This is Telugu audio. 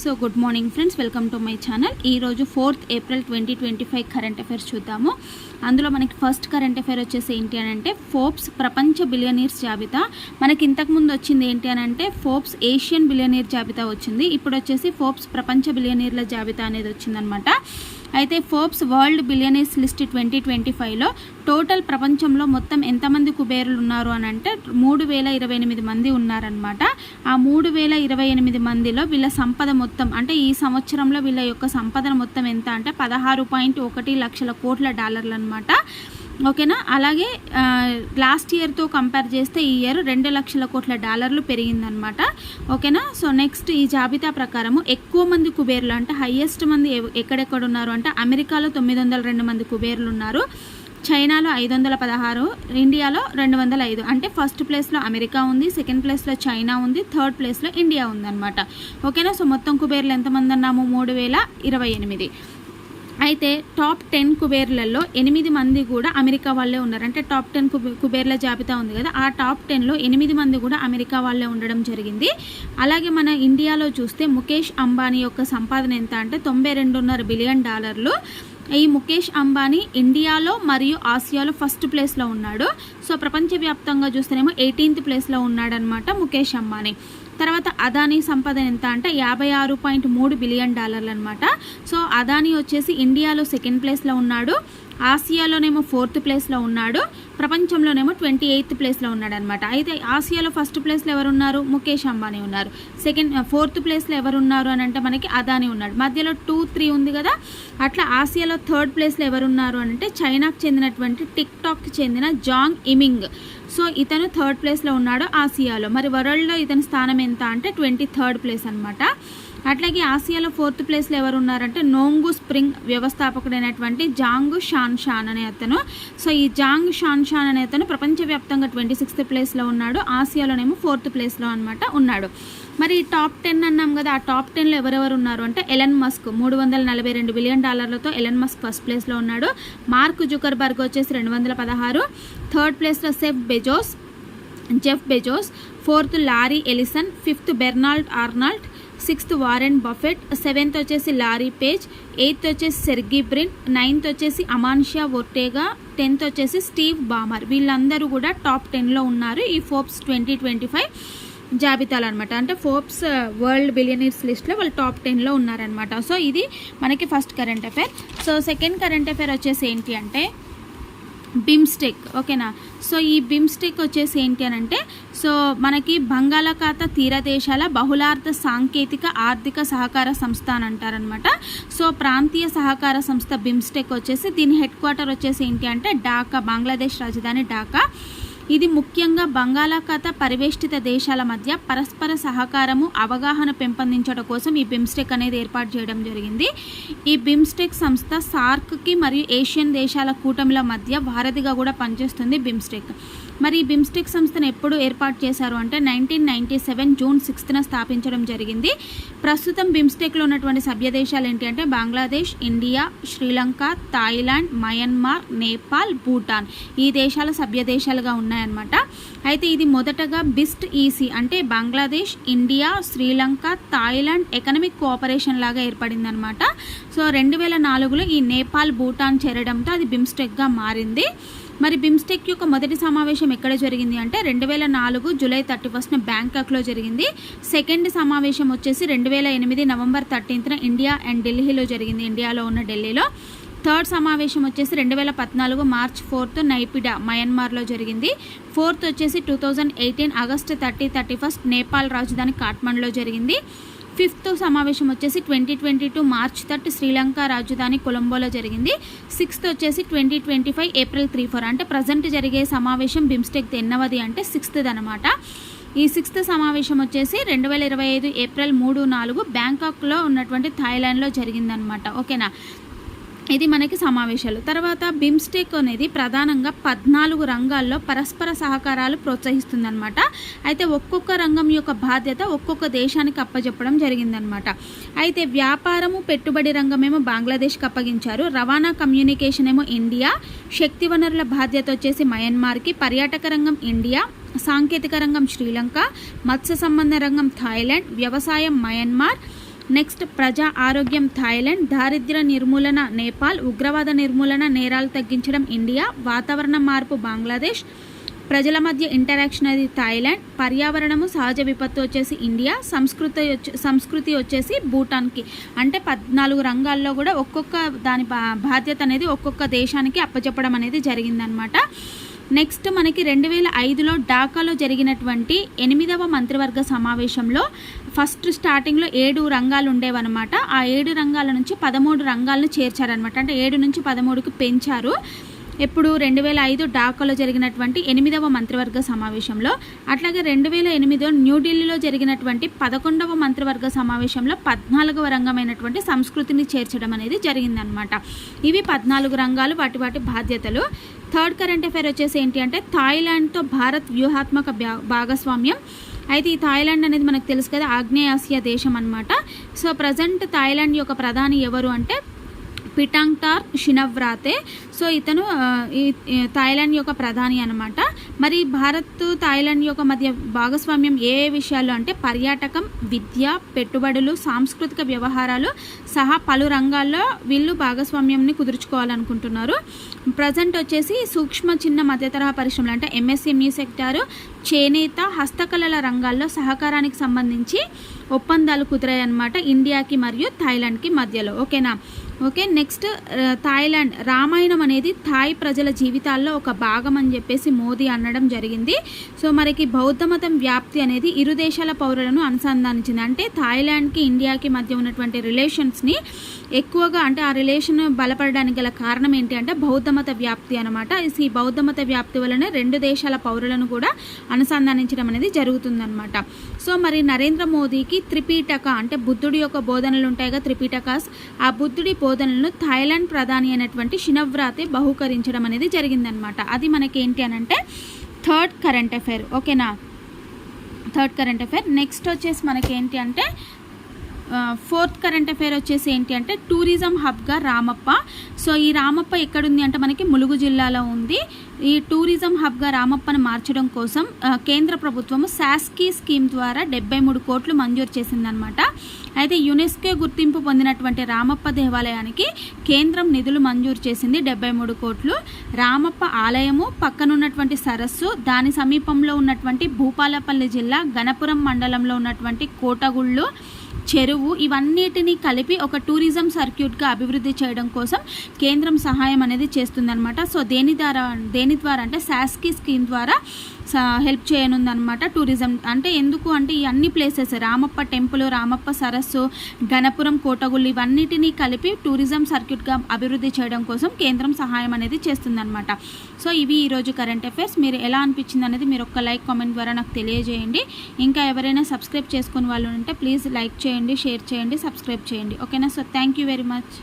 So good morning friends welcome to my channel. ఈరోజు fourth April twenty twenty five current affairs చూద్దాము. అందులో మనకి ఫస్ట్ కరెంట్ అఫైర్ వచ్చేసి ఏంటి అని అంటే ఫోర్బ్స్ ప్రపంచ బిలియనీర్స్ జాబితా. మనకి ఇంతకుముందు వచ్చింది ఏంటి అని అంటే ఫోర్బ్స్ ఏషియన్ బిలియనీర్ జాబితా వచ్చింది. ఇప్పుడు వచ్చేసి ఫోర్బ్స్ ప్రపంచ బిలియనీర్ల జాబితా అనేది వచ్చిందనమాట. అయితే Forbes World Billionaires list twenty twenty ఫైవ్లో టోటల్ ప్రపంచంలో మొత్తం ఎంతమంది కుబేరులు ఉన్నారు అని అంటే మూడు వేల ఇరవై ఎనిమిది మంది ఉన్నారనమాట ఆ మూడు వేల ఇరవై ఎనిమిది మందిలో వీళ్ళ సంపద మొత్తం అంటే ఈ సంవత్సరంలో వీళ్ళ యొక్క సంపద మొత్తం ఎంత అంటే పదహారు పాయింట్ ఒకటి లక్షల కోట్ల డాలర్లు అనమాట ఓకేనా? అలాగే లాస్ట్ ఇయర్తో కంపేర్ చేస్తే ఈ ఇయర్ రెండు లక్షల కోట్ల డాలర్లు పెరిగిందనమాట. ఓకేనా? సో నెక్స్ట్ ఈ జాబితా ప్రకారము ఎక్కువ మంది కుబేర్లు అంటే హయ్యెస్ట్ మంది ఎక్కడెక్కడ ఉన్నారు అంటే అమెరికాలో తొమ్మిది వందల రెండు మంది కుబేర్లు ఉన్నారు. చైనాలో ఐదు వందల పదహారు ఇండియాలో రెండు వందల ఐదు. అంటే ఫస్ట్ ప్లేస్లో అమెరికా ఉంది సెకండ్ ప్లేస్లో చైనా ఉంది థర్డ్ ప్లేస్లో ఇండియా ఉందన్నమాట ఓకేనా? సో మొత్తం కుబేర్లు ఎంతమంది అన్నాము? మూడు వేల ఇరవై ఎనిమిది. అయితే టాప్ టెన్ కుబేర్లలో ఎనిమిది మంది కూడా అమెరికా వాళ్ళే ఉన్నారు. అంటే టాప్ టెన్ కుబే కుబేర్ల జాబితా ఉంది కదా ఆ టాప్ టెన్లో ఎనిమిది మంది కూడా అమెరికా వాళ్ళే ఉండడం జరిగింది. అలాగే మన ఇండియాలో చూస్తే ముఖేష్ అంబానీ యొక్క సంపాదన ఎంత అంటే తొంభై రెండున్నర బిలియన్ డాలర్లు. ఈ ముఖేష్ అంబానీ ఇండియాలో మరియు ఆసియాలో ఫస్ట్ ప్లేస్లో ఉన్నాడు. సో ప్రపంచవ్యాప్తంగా చూస్తేనేమో ఎయిటీన్త్ ప్లేస్లో ఉన్నాడనమాట ముఖేష్ అంబానీ. తర్వాత అదానీ సంపద ఎంత అంటే యాభై ఆరు పాయింట్ మూడు బిలియన్ డాలర్లు అనమాట సో అదానీ వచ్చేసి ఇండియాలో సెకండ్ ప్లేస్లో ఉన్నాడు. ఆసియాలోనేమో ఫోర్త్ ప్లేస్లో ఉన్నాడు. ప్రపంచంలోనేమో ట్వంటీ ఎయిత్ ప్లేస్లో ఉన్నాడు అనమాట అయితే ఆసియాలో ఫస్ట్ ప్లేస్లో ఎవరున్నారు? ముఖేష్ అంబానీ ఉన్నారు. సెకండ్ ఫోర్త్ ప్లేస్లో ఎవరు ఉన్నారు అని అంటే మనకి అదానీ ఉన్నాడు. మధ్యలో టూ త్రీ ఉంది కదా? అట్లా ఆసియాలో థర్డ్ ప్లేస్లో ఎవరున్నారు అని అంటే చైనాకు చెందినటువంటి టిక్ టాక్కి చెందిన జాంగ్ ఇమింగ్. సో ఇతను థర్డ్ ప్లేస్లో ఉన్నాడు ఆసియాలో. మరి వరల్డ్లో ఇతని స్థానం ఎంత అంటే ట్వంటీ థర్డ్ ప్లేస్ అనమాట అట్లాగే ఆసియాలో ఫోర్త్ ప్లేస్లో ఎవరు ఉన్నారంటే నోంగు స్ప్రింగ్ వ్యవస్థాపకుడైనటువంటి జాంగ్ షాన్ షాన్ అనే అతను. సో ఈ జాంగ్ షాన్ షాన్ అనే అతను ప్రపంచవ్యాప్తంగా ట్వంటీ సిక్స్త్ ప్లేస్లో ఉన్నాడు. ఆసియాలోనేమో ఫోర్త్ ప్లేస్లో అనమాట ఉన్నాడు. మరి ఈ టాప్ టెన్ అన్నాం కదా ఆ టాప్ టెన్లో ఎవరెవరు ఉన్నారు అంటే ఎలన్ మస్క్. మూడు వందల నలభై రెండు బిలియన్ డాలర్లతో ఎలన్ మస్క్ ఫస్ట్ ప్లేస్లో ఉన్నాడు. మార్క్ జుకర్బర్గ్ వచ్చేసి రెండు వందల పదహారు. థర్డ్ ప్లేస్లో సెఫ్ Bezos Jeff Bezos. Fourth Larry Ellison fifth Bernard Arnault sixth Warren Buffett seventh వచ్చేసి లారీ పేజ్ ఎయిత్ వచ్చేసి సెర్గీ బ్రిన్ నైన్త్ వచ్చేసి అమాన్షియా ఒర్టేగా టెన్త్ వచ్చేసి స్టీవ్ బామర్. వీళ్ళందరూ కూడా టాప్ టెన్లో ఉన్నారు ఈ ఫోర్బ్స్ ట్వంటీ ట్వంటీ ఫైవ్. జాబితాలు అనమాట అంటే ఫోర్బ్స్ వరల్డ్ బిలియనీర్స్ లిస్ట్లో వాళ్ళు టాప్ టెన్లో ఉన్నారనమాట సో ఇది మనకి first current affair so second current affair వచ్చేసి ఏంటి అంటే బిమ్స్టెక్ ఓకేనా సో ఈ బిమ్స్టెక్ వచ్చేసి ఏంటి అని అంటే సో మనకి బంగాళాఖాత తీర దేశాల బహుళార్థ సాంకేతిక ఆర్థిక సహకార సంస్థ అని అంటారనమాట సో ప్రాంతీయ సహకార సంస్థ బిమ్స్టెక్ వచ్చేసి దీని హెడ్ క్వార్టర్ వచ్చేసి ఏంటి అంటే ఢాకా బంగ్లాదేశ్ రాజధాని ఢాకా. ఇది ముఖ్యంగా బంగాళాఖాత పరివేష్టిత దేశాల మధ్య పరస్పర సహకారము అవగాహన పెంపొందించడం కోసం ఈ బిమ్స్టెక్ అనేది ఏర్పాటు చేయడం జరిగింది. ఈ బిమ్స్టెక్ సంస్థ సార్క్కి మరియు ఏషియన్ దేశాల కూటమిల మధ్య వారధిగా కూడా పనిచేస్తుంది బిమ్స్టెక్. మరి ఈ బిమ్స్టెక్ సంస్థను ఎప్పుడు ఏర్పాటు చేశారు అంటే నైన్టీన్ నైన్టీ సెవెన్ జూన్ సిక్స్త్న స్థాపించడం జరిగింది. ప్రస్తుతం బిమ్స్టెక్లో ఉన్నటువంటి సభ్య దేశాలు ఏంటి అంటే Bangladesh India Sri Lanka Thailand Myanmar Nepal Bhutan ఈ దేశాల సభ్య దేశాలుగా ఉన్నాయన్నమాట అయితే ఇది మొదటగా బిస్ట్ ఈసీ అంటే Bangladesh India Sri Lanka Thailand economic cooperation లాగా ఏర్పడిందనమాట సో రెండు వేల నాలుగులో ఈ నేపాల్ భూటాన్ చేరడంతో అది బిమ్స్టెక్గా మారింది. మరి బిమ్స్టెక్ యొక్క మొదటి సమావేశం ఎక్కడ జరిగింది అంటే రెండు వేల నాలుగు జూలై థర్టీ ఫస్ట్న బ్యాంకాక్లో జరిగింది. సెకండ్ సమావేశం వచ్చేసి రెండు వేల ఎనిమిది నవంబర్ థర్టీన్త్న ఇండియా అండ్ ఢిల్లీలో జరిగింది. ఇండియాలో ఉన్న ఢిల్లీలో. థర్డ్ సమావేశం వచ్చేసి రెండు వేల పద్నాలుగు మార్చ్ ఫోర్త్ నైపిడా మయన్మార్లో జరిగింది. ఫోర్త్ వచ్చేసి two thousand eighteen August thirty thirty first Nepal రాజధాని కాట్మండ్లో జరిగింది. ఫిఫ్త్ సమావేశం వచ్చేసి twenty twenty two March thirty Sri Lanka రాజధాని కొలంబోలో జరిగింది. సిక్స్త్ వచ్చేసి twenty twenty five April three four. అంటే ప్రజెంట్ జరిగే సమావేశం బిమ్స్టెక్ ఎన్నవది అంటే సిక్స్త్ అనమాట ఈ సిక్స్త్ సమావేశం వచ్చేసి రెండు వేల ఇరవై ఐదు ఏప్రిల్ మూడు నాలుగు బ్యాంకాక్లో ఉన్నటువంటి థాయిలాండ్లో జరిగిందనమాట ఓకేనా? ఇది మనకి సమావేశాలు. తర్వాత బిమ్స్టెక్ అనేది ప్రధానంగా పద్నాలుగు రంగాల్లో పరస్పర సహకారాలు ప్రోత్సహిస్తుందన్నమాట. అయితే ఒక్కొక్క రంగం యొక్క బాధ్యత ఒక్కొక్క దేశానికి అప్పచెప్పడం జరిగిందనమాట అయితే వ్యాపారము పెట్టుబడి రంగమేమో బంగ్లాదేశ్కి అప్పగించారు. రవాణా కమ్యూనికేషన్ ఏమో ఇండియా. శక్తి వనరుల బాధ్యత వచ్చేసి మయన్మార్కి. పర్యాటక రంగం ఇండియా. సాంకేతిక రంగం శ్రీలంక. మత్స్య సంబంధ రంగం థాయిలాండ్. వ్యవసాయం మయన్మార్. నెక్స్ట్ ప్రజా ఆరోగ్యం థాయిలాండ్ దారిద్ర్య నిర్మూలన నేపాల్ ఉగ్రవాద నిర్మూలన నేరాలు తగ్గించడం ఇండియా వాతావరణ మార్పు బంగ్లాదేశ్ ప్రజల మధ్య ఇంటరాక్షన్ అది థాయిలాండ్ పర్యావరణము సహజ విపత్తు వచ్చేసి ఇండియా సంస్కృతి సంస్కృతి వచ్చేసి భూటాన్కి. అంటే పద్నాలుగు రంగాల్లో కూడా ఒక్కొక్క దాని బా- బాధ్యత అనేది ఒక్కొక్క దేశానికి అప్పచెప్పడం అనేది జరిగిందనమాట నెక్స్ట్ మనకి రెండు వేల ఐదులో ఢాకాలో జరిగినటువంటి ఎనిమిదవ మంత్రివర్గ సమావేశంలో ఫస్ట్ స్టార్టింగ్లో ఏడు రంగాలు ఉండేవన్నమాట. ఆ ఏడు రంగాల నుంచి పదమూడు రంగాలను చేర్చారనమాట అంటే ఏడు నుంచి పదమూడుకు పెంచారు. ఎప్పుడు రెండు వేల ఐదు ఢాకాలో జరిగినటువంటి ఎనిమిదవ మంత్రివర్గ సమావేశంలో అట్లాగే రెండు వేల ఎనిమిదిలో న్యూఢిల్లీలో జరిగినటువంటి పదకొండవ మంత్రివర్గ సమావేశంలో పద్నాలుగవ రంగమైనటువంటి సంస్కృతిని చేర్చడం అనేది జరిగిందనమాట ఇవి పద్నాలుగు రంగాలు వాటి వాటి బాధ్యతలు. థర్డ్ కరెంట్ అఫైర్ వచ్చేసి ఏంటి అంటే థాయిలాండ్తో భారత్ వ్యూహాత్మక భా- భాగస్వామ్యం. అయితే ఈ థాయిలాండ్ అనేది మనకు తెలుసు కదా ఆగ్నేయాసియా దేశం అనమాట సో ప్రజెంట్ థాయిలాండ్ యొక్క ప్రధాని ఎవరు అంటే పిటాంగ్టార్ షినవ్రాతే. సో ఇతను ఈ థాయిలాండ్ యొక్క ప్రధాని అనమాట మరి భారత్ థాయిలాండ్ యొక్క మధ్య భాగస్వామ్యం ఏ ఏ విషయాలు అంటే పర్యాటకం విద్య పెట్టుబడులు సాంస్కృతిక వ్యవహారాలు సహా పలు రంగాల్లో వీళ్ళు భాగస్వామ్యంని కుదుర్చుకోవాలనుకుంటున్నారు. ప్రజెంట్ వచ్చేసి సూక్ష్మ చిన్న మధ్య తరహా పరిశ్రమలు అంటే ఎంఎస్ఎంఈ సెక్టారు చేనేత హస్తకళల రంగాల్లో సహకారానికి సంబంధించి ఒప్పందాలు కుదిరాయన్నమాట ఇండియాకి మరియు థాయిలాండ్కి మధ్యలో. ఓకేనా? Okay next Thailand. రామాయణం అనేది థాయ్ ప్రజల జీవితాల్లో ఒక భాగం అని చెప్పేసి మోదీ అనడం జరిగింది. సో మనకి బౌద్ధ మతం వ్యాప్తి అనేది ఇరు దేశాల పౌరులను అనుసంధానించింది. అంటే థాయిలాండ్కి ఇండియాకి మధ్య ఉన్నటువంటి రిలేషన్స్ని ఎక్కువగా అంటే ఆ రిలేషన్ బలపడడానికి గల కారణం ఏంటి అంటే బౌద్ధ మత వ్యాప్తి అనమాట ఈ బౌద్ధ మత వ్యాప్తి వలన రెండు దేశాల పౌరులను కూడా అనుసంధానించడం అనేది జరుగుతుందన్నమాట. సో మరి నరేంద్ర మోదీకి త్రిపీటక అంటే బుద్ధుడి యొక్క బోధనలు ఉంటాయిగా త్రిపీటకాస్. ఆ బుద్ధుడి బోధనలను థాయిలాండ్ ప్రధాని అయినటువంటి షినవ్రాతే బహుకరించడం అనేది జరిగిందనమాట అది మనకి ఏంటి అని అంటే థర్డ్ కరెంట్ అఫైర్ ఓకేనా? Third current affair. నెక్స్ట్ వచ్చేసి మనకి ఏంటి అంటే ఫోర్త్ కరెంట్ అఫైర్ వచ్చేసి ఏంటి అంటే టూరిజం హబ్గా రామప్ప. సో ఈ రామప్ప ఎక్కడుంది అంటే మనకి ములుగు జిల్లాలో ఉంది. ఈ టూరిజం హబ్గా రామప్పను మార్చడం కోసం కేంద్ర ప్రభుత్వము శాస్కీ స్కీమ్ ద్వారా డెబ్బై మూడు కోట్లు మంజూరు చేసిందనమాట అయితే యునెస్కో గుర్తింపు పొందినటువంటి రామప్ప దేవాలయానికి కేంద్రం నిధులు మంజూరు చేసింది డెబ్బై మూడు కోట్లు. రామప్ప ఆలయము పక్కనున్నటువంటి సరస్సు దాని సమీపంలో ఉన్నటువంటి భూపాలపల్లి జిల్లా గణపురం మండలంలో ఉన్నటువంటి కోటగుళ్ళు చెరువు ఇవన్నిటిని కలిపి ఒక టూరిజం సర్క్యూట్గా అభివృద్ధి చేయడం కోసం కేంద్రం సహాయం అనేది చేస్తుందన్నమాట. సో దేని ద్వారా దేని ద్వారా అంటే శాస్కీ స్కీమ్ ద్వారా హెల్ప్ చేయనుందనమాట టూరిజం. అంటే ఎందుకు అంటే ఈ అన్ని ప్లేసెస్ రామప్ప టెంపుల్ రామప్ప సరస్సు గణపురం కోటగుళ్ళు ఇవన్నిటినీ కలిపి టూరిజం సర్క్యూట్గా అభివృద్ధి చేయడం కోసం కేంద్రం సహాయం అనేది చేస్తుందన్నమాట. సో ఇవి ఈరోజు కరెంట్ అఫైర్స్. మీరు ఎలా అనిపించింది అనేది మీరు ఒక్క లైక్ కామెంట్ ద్వారా నాకు తెలియజేయండి. ఇంకా ఎవరైనా సబ్స్క్రైబ్ చేసుకుని వాళ్ళు ఉంటే ప్లీజ్ లైక్ చేయండి షేర్ చేయండి సబ్స్క్రైబ్ చేయండి. ఓకేనా? So thank you very much.